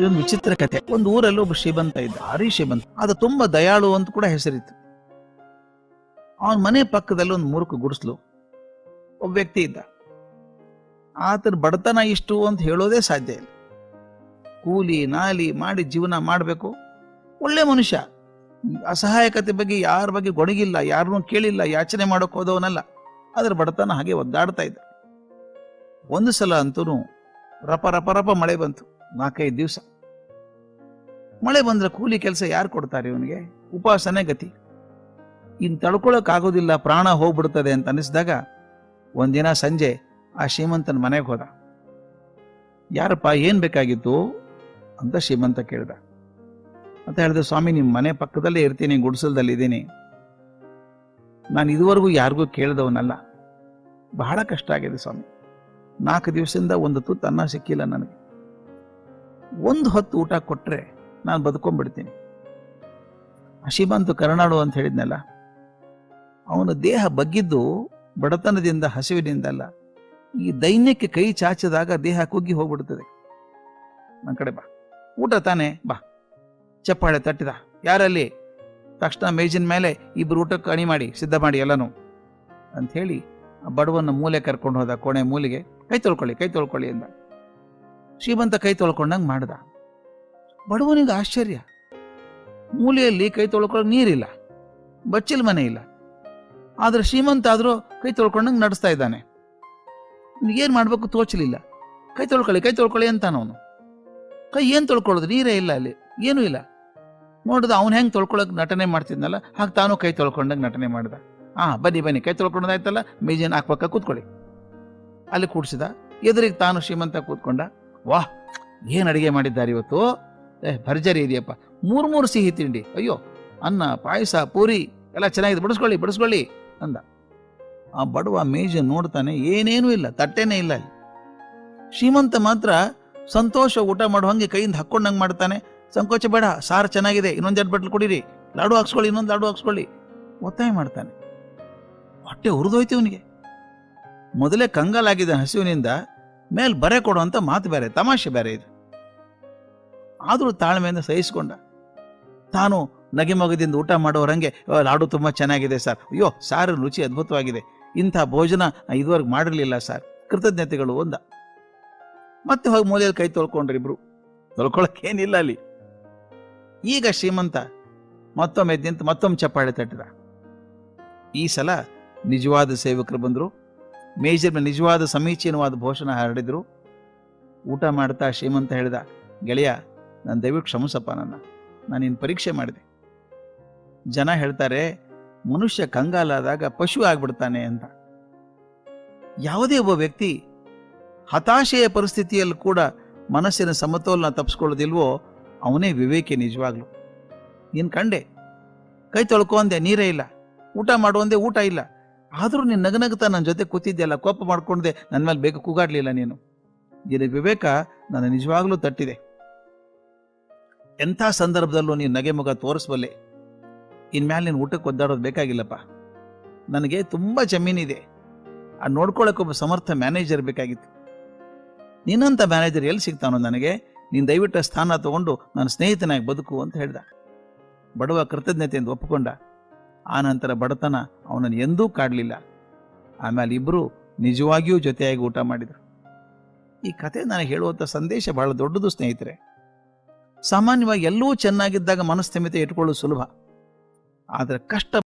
ಇದೊಂದು ವಿಚಿತ್ರ ಕತೆ. ಒಂದು ಊರಲ್ಲಿ ಒಬ್ಬ ಶ್ರೀಮಂತ ಇದ್ದ ಹರಿ ಶ್ರೀಮಂತ. ಅದು ತುಂಬಾ ದಯಾಳು ಅಂತ ಕೂಡ ಹೆಸರಿತ್ತು. ಅವನ ಮನೆ ಪಕ್ಕದಲ್ಲಿ ಒಂದು ಮೂರ್ಖ ಗುಡಿಸ್ಲು. ಒಬ್ಬ ವ್ಯಕ್ತಿ ಇದ್ದ. ಆತನ ಬಡತನ ಇಷ್ಟು ಅಂತ ಹೇಳೋದೇ ಸಾಧ್ಯ ಇಲ್ಲ. ಕೂಲಿ, ನಾಲಿ ಮಾಡಿ ಜೀವನ ಮಾಡಬೇಕು. ಒಳ್ಳೆ ಮನುಷ್ಯ. ಅಸಹಾಯಕತೆ ಬಗ್ಗೆ ಯಾರ ಬಗ್ಗೆ ಗೊಣಗಿಲ್ಲ, ಯಾರನ್ನೂ ಕೇಳಿಲ್ಲ, ಯಾಚನೆ ಮಾಡೋಕೆ ಹೋದವನಲ್ಲ. ಅದ್ರ ಬಡತನ ಹಾಗೆ ಒದ್ದಾಡ್ತಾ ಇದ್ದ. ಒಂದು ಸಲ ಅಂತೂ ರಪ ರಪ ರಪ ಮಳೆ ಬಂತು. ನಾಲ್ಕೈದು ದಿವಸ. ಮಳೆ ಬಂದ್ರೆ ಕೂಲಿ ಕೆಲಸ ಯಾರು ಕೊಡ್ತಾರೆ ಇವನಿಗೆ? ಉಪವಾಸನೆ ಗತಿ. ಇನ್ನು ತಡ್ಕೊಳಕ್ ಆಗೋದಿಲ್ಲ, ಪ್ರಾಣ ಹೋಗ್ಬಿಡ್ತದೆ ಅಂತ ಅನಿಸಿದಾಗ ಒಂದಿನ ಸಂಜೆ ಆ ಶ್ರೀಮಂತನ ಮನೆಗೆ ಹೋದ. ಯಾರಪ್ಪ, ಏನ್ ಬೇಕಾಗಿತ್ತು? ಅಂತ ಶ್ರೀಮಂತ ಕೇಳ್ದ. ಅಂತ ಹೇಳಿದೆ, ಸ್ವಾಮಿ ನಿಮ್ಮ ಮನೆ ಪಕ್ಕದಲ್ಲೇ ಇರ್ತೀನಿ ಗುಡಿಸಲ್ದಲ್ಲಿದ್ದೀನಿ ನಾನು ಇದುವರೆಗೂ ಯಾರಿಗೂ ಕೇಳಿದವನಲ್ಲ. ಬಹಳ ಕಷ್ಟ ಆಗಿದೆ ಸ್ವಾಮಿ. ನಾಲ್ಕು ದಿವಸದಿಂದ ಒಂದು ತುತ್ತು ಅನ್ನ ಸಿಕ್ಕಿಲ್ಲ ನನಗೆ. ಒಂದು ಹೊತ್ತು ಊಟ ಕೊಟ್ಟರೆ ನಾನು ಬದುಕೊಂಡ್ಬಿಡ್ತೀನಿ. ಹಸಿಬಂತು ಕರುನಾಡು ಅಂತ ಹೇಳಿದ್ನಲ್ಲ, ಅವನ ದೇಹ ಬಗ್ಗಿದ್ದು ಬಡತನದಿಂದ, ಹಸಿವಿನಿಂದ ಅಲ್ಲ, ಈ ದೈನ್ಯಕ್ಕೆ ಕೈ ಚಾಚಿದಾಗ ದೇಹ ಕುಗ್ಗಿ ಹೋಗ್ಬಿಡ್ತದೆ. ನನ್ನ ಕಡೆ ಬಾ. ಊಟ ತಾನೇ, ಬಾ. ಚಪ್ಪಾಳೆ ತಟ್ಟಿದ. ಯಾರಲ್ಲಿ? ತಕ್ಷಣ ಮೇಜಿನ ಮೇಲೆ ಇಬ್ಬರು ಊಟಕ್ಕೆ ಅಣಿ ಮಾಡಿ, ಸಿದ್ಧ ಮಾಡಿ ಎಲ್ಲನೂ ಆ ಬಡವನ್ನ ಮೂಲೆ ಕರ್ಕೊಂಡು ಹೋದ ಕೋಣೆ ಮೂಲೆಗೆ, ಕೈ ತೊಳ್ಕೊಳ್ಳಿ ಕೈ ತೊಳ್ಕೊಳ್ಳಿ ಅಂದ. ಶ್ರೀಮಂತ ಕೈ ತೊಳ್ಕೊಂಡಂಗೆ ಮಾಡ್ದ. ಬಡವನಿಗೆ ಆಶ್ಚರ್ಯ. ಮೂಲೆಯಲ್ಲಿ ಕೈ ತೊಳ್ಕೊಳ್ಳೋಕೆ ನೀರಿಲ್ಲ. ಬಚ್ಚಿಲ್ ಮನೆ ಇಲ್ಲ. ಆದ್ರೆ ಶ್ರೀಮಂತ ಆದರೂ ಕೈ ತೊಳ್ಕೊಂಡಂಗೆ ನಡೆಸ್ತಾ ಇದ್ದಾನೆ. ಏನು ಮಾಡಬೇಕು ತೋಚಲಿಲ್ಲ. ಕೈ ತೊಳ್ಕೊಳ್ಳಿ ಕೈ ತೊಳ್ಕೊಳ್ಳಿ ಅಂತಾನ ಅವನು. ಕೈ ಏನು ತೊಳ್ಕೊಳ್ಳೋದು? ನೀರೇ ಇಲ್ಲ ಅಲ್ಲಿ. ಏನೂ ಇಲ್ಲ. ನೋಡಿದ ಅವ್ನು ಹೆಂಗೆ ತೊಳ್ಕೊಳ್ಳೋಕೆ ನಟನೆ ಮಾಡ್ತಿದ್ನಲ್ಲ, ಹಾಗೆ ತಾನು ಕೈ ತೊಳ್ಕೊಂಡಂಗೆ ನಟನೆ ಮಾಡ್ದ. ಹಾಂ ಬನ್ನಿ ಬನ್ನಿ, ಕೈ ತೊಳ್ಕೊಂಡಾಯ್ತಲ್ಲ ಮೇಜಿನ ಹಾಕ್ಬೇಕ ಕೂತ್ಕೊಳ್ಳಿ. ಅಲ್ಲಿ ಕೂಡಿಸಿದ. ಎದುರಿಗೆ ತಾನು ಶ್ರೀಮಂತ ಕೂತ್ಕೊಂಡ. ವಾಹ್ ಏನು ಅಡುಗೆ ಮಾಡಿದ್ದಾರೆ ಇವತ್ತು? ಏ, ಭರ್ಜರಿ ಇದೆಯಪ್ಪ. ಮೂರು ಮೂರು ಸಿಹಿ ತಿಂಡಿ. ಅಯ್ಯೋ, ಅನ್ನ, ಪಾಯಸ, ಪೂರಿ, ಎಲ್ಲ ಚೆನ್ನಾಗಿದೆ. ಬಡಿಸ್ಕೊಳ್ಳಿ ಬಡಿಸ್ಕೊಳ್ಳಿ ಅಂದ. ಆ ಬಡವ ಮೇಜ ನೋಡ್ತಾನೆ, ಏನೇನೂ ಇಲ್ಲ, ತಟ್ಟೆನೇ ಇಲ್ಲ ಅಲ್ಲಿ. ಶ್ರೀಮಂತ ಮಾತ್ರ ಸಂತೋಷ ಊಟ ಮಾಡೋ ಹಂಗೆ ಕೈಯಿಂದ ಹಾಕ್ಕೊಂಡಂಗೆ ಮಾಡ್ತಾನೆ. ಸಂಕೋಚ ಬೇಡ, ಸಾರು ಚೆನ್ನಾಗಿದೆ, ಇನ್ನೊಂದು ಎರಡು ಬಟ್ಲು ಕುಡೀರಿ. ಲಾಡು ಹಾಕ್ಸ್ಕೊಳ್ಳಿ, ಇನ್ನೊಂದು ಲಾಡು ಹಾಕ್ಸ್ಕೊಳ್ಳಿ. ಒತ್ತಾಯ ಮಾಡ್ತಾನೆ. ಹೊಟ್ಟೆ ಉರಿದೋಯ್ತು ಇವನಿಗೆ. ಮೊದಲೇ ಕಂಗಾಲಾಗಿದ್ದ ಹಸಿವಿನಿಂದ. ಮೇಲ್ ಬರೆ ಕೊಡುವಂಥ ಮಾತು ಬೇರೆ ತಮಾಷೆ ಬೇರೆ ಇದು. ಆದರೂ ತಾಳ್ಮೆಯಿಂದ ಸಹಿಸಿಕೊಂಡ. ತಾನು ನಗೆಮಗದಿಂದ ಊಟ ಮಾಡೋರಂಗೆ "ಓ, ಲಾಡು ತುಂಬಾ ಚೆನ್ನಾಗಿದೆ ಸರ್. ಅಯ್ಯೋ ಸಾರು ರುಚಿ ಅದ್ಭುತವಾಗಿದೆ. ಇಂಥ ಭೋಜನ ಇದುವರೆಗೆ ಮಾಡಿರಲಿಲ್ಲ ಸರ್. ಕೃತಜ್ಞತೆಗಳು ಒಂದ. ಮತ್ತೆ ಹೋಗಿ ಮೂಲೆಯಲ್ಲಿ ಕೈ ತೊಳ್ಕೊಂಡ್ರಿ ಇಬ್ರು. ತೊಳ್ಕೊಳಕ್ಕೇನಿಲ್ಲ ಅಲ್ಲಿ. ಈಗ ಶ್ರೀಮಂತ ಮತ್ತೊಮ್ಮೆ ನಿಂತು ಮತ್ತೊಮ್ಮೆ ಚಪ್ಪಾಳೆ ತಟ್ಟಿದ. ಈ ಸಲ ನಿಜವಾದ ಸೇವಕರು ಬಂದರು. ಮೇಜರ್ ನಿಜವಾದ ಸಮೀಚೀನವಾದ ಭೋಷಣ ಹರಡಿದ್ರು. ಊಟ ಮಾಡ್ತಾ ಶ್ರೀಮಂತ ಹೇಳಿದ, ಗೆಳೆಯ, ನಾನು ದಯವಿಟ್ಟು ಕ್ಷಮಿಸಪ್ಪ ನನ್ನ ನಾನು ನಿನ್ನ ಪರೀಕ್ಷೆ ಮಾಡಿದೆ. ಜನ ಹೇಳ್ತಾರೆ, ಮನುಷ್ಯ ಕಂಗಾಲಾದಾಗ ಪಶು ಆಗ್ಬಿಡ್ತಾನೆ ಅಂತ. ಯಾವುದೇ ಒಬ್ಬ ವ್ಯಕ್ತಿ ಹತಾಶೆಯ ಪರಿಸ್ಥಿತಿಯಲ್ಲಿ ಕೂಡ ಮನಸ್ಸಿನ ಸಮತೋಲನ ತಪ್ಪಿಸ್ಕೊಳ್ಳೋದಿಲ್ವೋ ಅವನೇ ವಿವೇಕಿ ನಿಜವಾಗ್ಲು. ನೀನು ಕಂಡೆ, ಕೈ ತೊಳ್ಕೊಂದೆ ನೀರೇ ಇಲ್ಲ. ಊಟ ಮಾಡುವಂದೆ ಊಟ ಇಲ್ಲ. ಆದರೂ ನೀನು ನಗನಗ್ತಾ ನನ್ನ ಜೊತೆ ಕೂತಿದ್ದೆಲ್ಲ ಕೋಪ ಮಾಡ್ಕೊಂಡೆ ನನ್ನ ಮೇಲೆ ಬೇಗ ಕೂಗಾಡ್ಲಿಲ್ಲ ನೀನು. ನಿನ್ನ ವಿವೇಕ ನನ್ನ ನಿಜವಾಗ್ಲೂ ತಟ್ಟಿದೆ. ಎಂಥ ಸಂದರ್ಭದಲ್ಲೂ ನೀನು ನಗೆ ಮುಖ ತೋರಿಸ್ಬಲ್ಲೆ. ಇನ್ಮೇಲೆ ನೀನು ಊಟಕ್ಕೆ ಒದ್ದಾಡೋದು ಬೇಕಾಗಿಲ್ಲಪ್ಪ. ನನಗೆ ತುಂಬ ಜಮೀನಿದೆ. ಆ ನೋಡ್ಕೊಳಕ್ಕೆ ಒಬ್ಬ ಸಮರ್ಥ ಮ್ಯಾನೇಜರ್ ಬೇಕಾಗಿತ್ತು. ನಿನ್ನಂಥ ಮ್ಯಾನೇಜರ್ ಎಲ್ಲಿ ಸಿಗ್ತಾನೋ ನನಗೆ, ನೀನು ದಯವಿಟ್ಟು ಸ್ಥಾನ ತಗೊಂಡು ನನ್ನ ಸ್ನೇಹಿತನಾಗಿ ಬದುಕು ಅಂತ ಹೇಳ್ದ. ಬಡವ ಕೃತಜ್ಞತೆಯಿಂದ ಒಪ್ಪಿಕೊಂಡ. ಆ ನಂತರ ಬಡತನ ಅವನನ್ನು ಎಂದೂ ಕಾಡಲಿಲ್ಲ. ಆಮೇಲೆ ಇಬ್ಬರು ನಿಜವಾಗಿಯೂ ಜೊತೆಯಾಗಿ ಊಟ ಮಾಡಿದರು. ಈ ಕತೆ ನಾನು ಹೇಳುವಂಥ ಸಂದೇಶ ಬಹಳ ದೊಡ್ಡದು, ಸ್ನೇಹಿತರೆ. ಸಾಮಾನ್ಯವಾಗಿ ಎಲ್ಲವೂ ಚೆನ್ನಾಗಿದ್ದಾಗ ಮನಸ್ಥಿಮಿತ ಇಟ್ಕೊಳ್ಳೋದು ಸುಲಭ. ಆದರೆ ಕಷ್ಟ